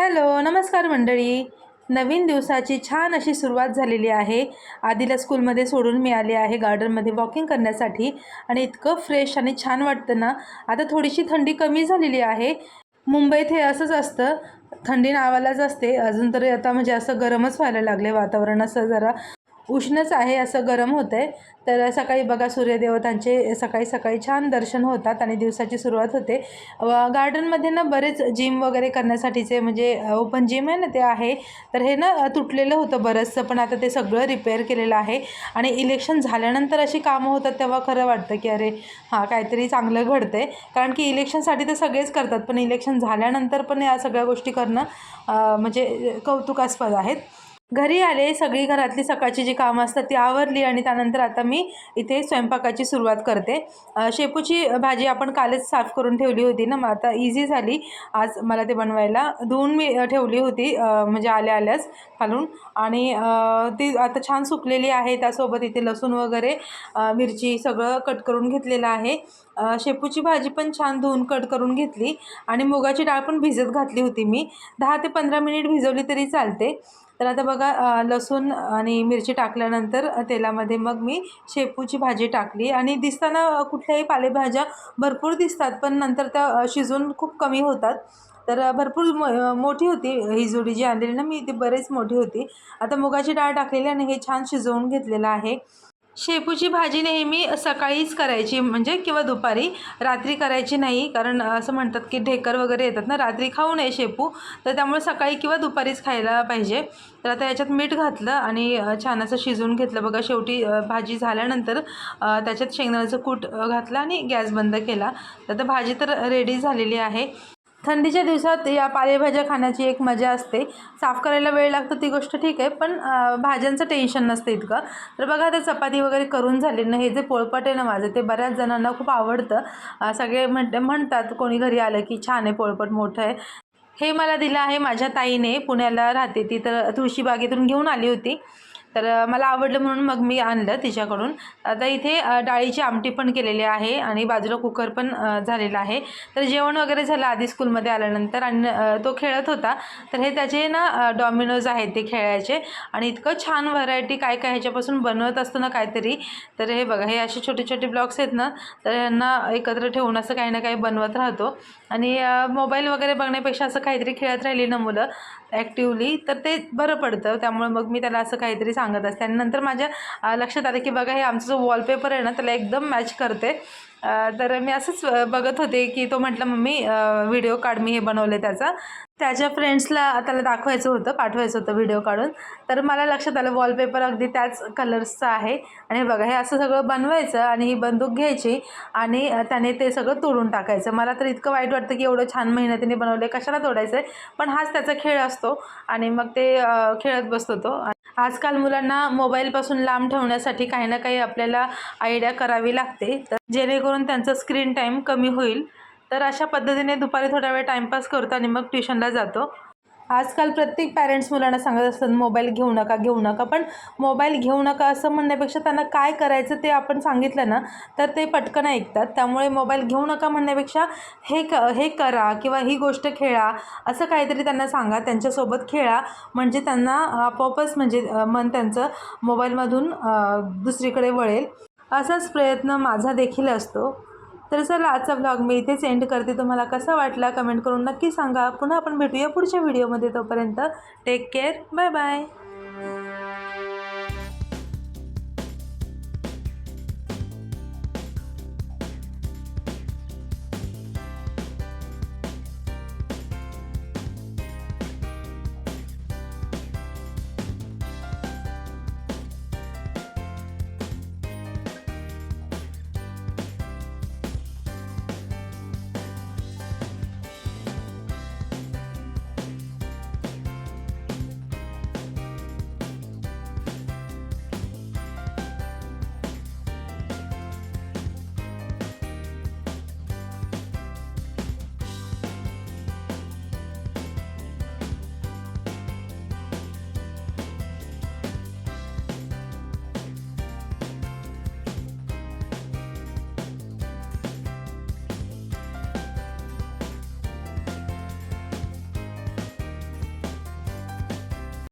Hello नमस्कार मंडळी. नवीन दिवसाची छान अशी सुरुवात झालेली आहे. आधीला स्कूलमध्ये सोडून मी आले आहे गार्डनमध्ये वॉकिंग करण्यासाठी आणि इतकं फ्रेश आणि छान वाटतं ना. आता थोडीशी थंडी कमी झालेली आहे. मुंबईत हे असंच असतं. थंडी नावालाच असते. अजून तरी आता म्हणजे असं गरमच व्हायला लागले वातावरण असं जरा. उष्णच आहे असं गरम होतं आहे तर सकाळी बघा सूर्यदेवतांचे सकाळी सकाळी छान दर्शन होतात आणि दिवसाची सुरुवात होते. व गार्डनमध्ये ना बरेच जिम वगैरे करण्यासाठीचे म्हणजे ओपन जिम आहे ना ते आहे. तर हे ना तुटलेलं होतं बरंचसं पण आता ते सगळं रिपेअर केलेलं आहे. आणि इलेक्शन झाल्यानंतर अशी कामं होतात तेव्हा खरं वाटतं की अरे हां काहीतरी चांगलं घडतं आहे कारण की इलेक्शनसाठी तर सगळेच करतात पण इलेक्शन झाल्यानंतर पण या सगळ्या गोष्टी करणं म्हणजे कौतुकास्पद आहेत. घरी आले सगळी घरातली सकाळची जी कामं असतात ती आवरली आणि त्यानंतर आता मी इथे स्वयंपाकाची सुरुवात करते. शेपूची भाजी आपण कालच साफ करून ठेवली होती ना मग आता इझी झाली. आज मला ते बनवायला धुवून मी ठेवली होती म्हणजे आल्या आल्याच घालून आणि ती आता छान सुकलेली आहे त्यासोबत इथे लसूण वगैरे मिरची सगळं कट करून घेतलेलं आहे. शेपूची भाजी पण छान धुवून कट करून घेतली आणि मुगाची डाळ पण भिजत घातली होती मी. दहा ते पंधरा मिनिट भिजवली तरी चालते. तर आता बघा बघा लसूण आणि मिरची टाकल्यानंतर तेलामध्ये मग मी शेपूची भाजी टाकली. आणि दिसताना कुठल्याही पालेभाज्या भरपूर दिसतात पण नंतर त्या शिजून खूप कमी होतात. तर भरपूर मो मोठी होती ही जोडी जी आणलेली ना मी ती बरीच मोठी होती. आता मुगाची डाळ टाकलेली आणि हे छान शिजवून घेतलेलं आहे. शेपूची भाजी नेहमी सकाळीच करायची म्हणजे किंवा दुपारी. रात्री करायची नाही कारण असं म्हणतात की ढेकर वगैरे येतात ना रात्री खाऊ नये शेपू. तर त्यामुळे सकाळी किंवा दुपारीच खायला पाहिजे. तर आता याच्यात मीठ घातलं आणि छान असं शिजवून घेतलं. बघा शेवटी भाजी झाल्यानंतर त्याच्यात शेंगदाण्याचं कूट घातलं आणि गॅस बंद केला. तर आता भाजी तर रेडी झालेली आहे. थंडीच्या दिवसात या पालेभाज्या खाण्याची एक मजा असते. साफ करायला वेळ लागतो ती गोष्ट ठीक आहे पण भाज्यांचं टेन्शन नसतं इतकं. तर बघा आता चपाती वगैरे करून झाली ना हे जे पोळपट आहे ना माझं ते बऱ्याच जणांना खूप आवडतं. सगळे म्हण म्हणतात कोणी घरी आलं की छान आहे पोळपट मोठं आहे. हे मला दिलं आहे माझ्या ताईने पुण्याला राहते ती तर तुळशीबागेतून घेऊन आली होती. तर मला आवडलं म्हणून मग मी आणलं तिच्याकडून. आता इथे डाळीची आमटी पण केलेली आहे आणि बाजूला कुकर पण झालेला आहे. तर जेवण वगैरे झालं आधी स्कूलमध्ये आल्यानंतर आणि तो खेळत होता. तर हे त्याचे ना डॉमिनोज आहेत ते खेळायचे आणि इतकं छान व्हरायटी काय काय ह्याच्यापासून बनवत असतं ना काहीतरी. तर हे बघा हे असे छोटे छोटे ब्लॉक्स आहेत ना तर यांना एकत्र ठेवून असं काही ना काही बनवत राहतो. आणि मोबाईल वगैरे बघण्यापेक्षा असं काहीतरी खेळत राहिली ना मुलं ॲक्टिवली तर ते बरं पडतं. त्यामुळे मग मी त्याला असं काहीतरी सांगत असते. आणि नंतर माझ्या लक्षात आलं की बघा हे आमचा जो वॉलपेपर आहे ना त्याला एकदम मॅच करते. तर मी असंच बघत होते की तो म्हटलं मम्मी व्हिडिओ काढ मी हे बनवले त्याचा. त्याच्या फ्रेंड्सला त्याला दाखवायचं होतं पाठवायचं होतं व्हिडिओ काढून. तर मला लक्षात आलं वॉलपेपर अगदी त्याच कलर्सचा आहे. आणि बघा हे असं सगळं बनवायचं आणि ही बंदूक घ्यायची आणि त्याने ते सगळं तोडून टाकायचं. मला तर इतकं वाईट वाटतं की एवढं छान मेहनतीने बनवलं कशाला तोडायचं आहे पण हाच त्याचा खेळ असतो. आणि मग ते खेळत बसतो तो. आजकाल मुलांना मोबाईलपासून लांब ठेवण्यासाठी काही ना काही आपल्याला आयडिया करावी लागते. तर जेणेकरून त्यांचा स्क्रीन टाईम कमी होईल. तर अशा पद्धतीने दुपारी थोडा वेळ टाईमपास करतो आणि मग ट्युशनला जातो. आजकाल प्रत्येक पॅरेंट्स मुलांना सांगत असतात मोबाईल घेऊ नका घेऊ नका. पण मोबाईल घेऊ नका असं म्हणण्यापेक्षा त्यांना काय करायचं ते आपण सांगितलं ना तर ते पटकन ऐकतात. त्यामुळे मोबाईल घेऊ नका म्हणण्यापेक्षा हे क हे करा किंवा ही गोष्ट खेळा असं काहीतरी त्यांना सांगा. त्यांच्यासोबत खेळा. म्हणजे त्यांना आपोआपच म्हणजे मन त्यांचं मोबाईलमधून दुसरीकडे वळेल. असाच प्रयत्न माझा देखील असतो. तर चला आजचा ब्लॉग मी इथेच एंड करते. तुम्हाला कसा वाटला कमेंट करून नक्की सांगा. पुन्हा आपण भेटूया पुढच्या व्हिडिओमध्ये तोपर्यंत टेक केअर बाय बाय